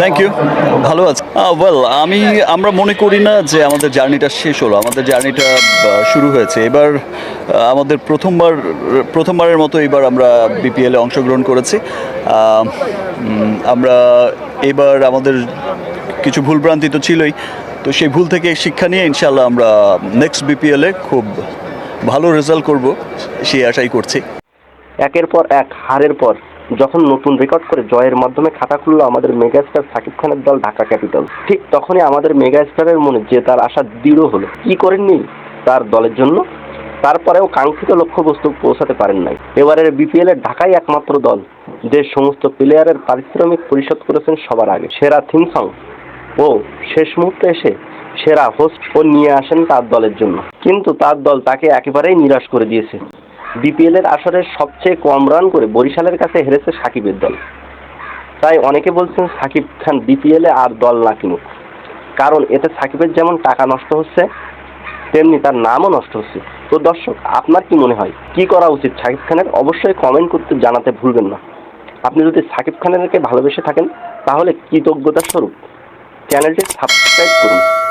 Thank you ভালো আছে। Well আমি আমরা মনে করি না যে আমাদের জার্নিটা শেষ হলো আমাদের জার্নিটা শুরু হয়েছে। এবার আমাদের প্রথমবার প্রথমবারের মতো এবার আমরা বিপিএলে অংশগ্রহণ করেছি। আমরা এবার আমাদের কিছু ভুলভ্রান্তি তো ছিলই তো সেই ভুল থেকে শিক্ষা নিয়ে ইনশাল্লাহ আমরা নেক্সট বিপিএলে খুব ভালো রেজাল্ট করব সেই আশাই করছি। একের পর এক হারের পর যখন নতুন রেকর্ড করে জয়ের মাধ্যমে খাতা খুললো আমাদের মেগাস্টার সাকিব খানের দল, ঢাকা ক্যাপিটাল ঠিক তখনই আমাদের মেগাস্টারের মনে যে তার আশা দৃঢ় হলো। কি করেননি? তার দলের জন্য। তারপরেও কাঙ্ক্ষিত লক্ষ্যবস্তু পৌঁছাতে পারেন নাই। এবারের বিপিএল এর ঢাকাই একমাত্র দল। যে সমস্ত প্লেয়ারের পারিশ্রমিক পরিশোধ করেছেন সবার আগে। সেরা থিম সং ও, শেষ মুহূর্তে এসে সেরা হোস্ট ও নিয়ে আসেন তার দলের জন্য। কিন্তু তার দল তাকে একেবারেই নিরাশ করে দিয়েছে। বিপিএল এর আসরের সবচেয়ে কম রান করে বরিশালের কাছে হেরেছে সাকিবের দল। তাই অনেকে বলছেন সাকিব খান বিপিএল আর দল না কিনুক। কারণ এতে সাকিবের যেমন টাকা নষ্ট হচ্ছে, তেমনি তার নামও নষ্ট হচ্ছে। তো দর্শক, আপনার কি মনে হয়? কি করা উচিত সাকিব খানের? অবশ্যই কমেন্ট করতে জানাতে ভুলবেন না। আপনি যদি সাকিব খানেরকে ভালোবেসে থাকেন, তাহলে কৃতজ্ঞতা স্বরূপ চ্যানেলটি সাবস্ক্রাইব করুন।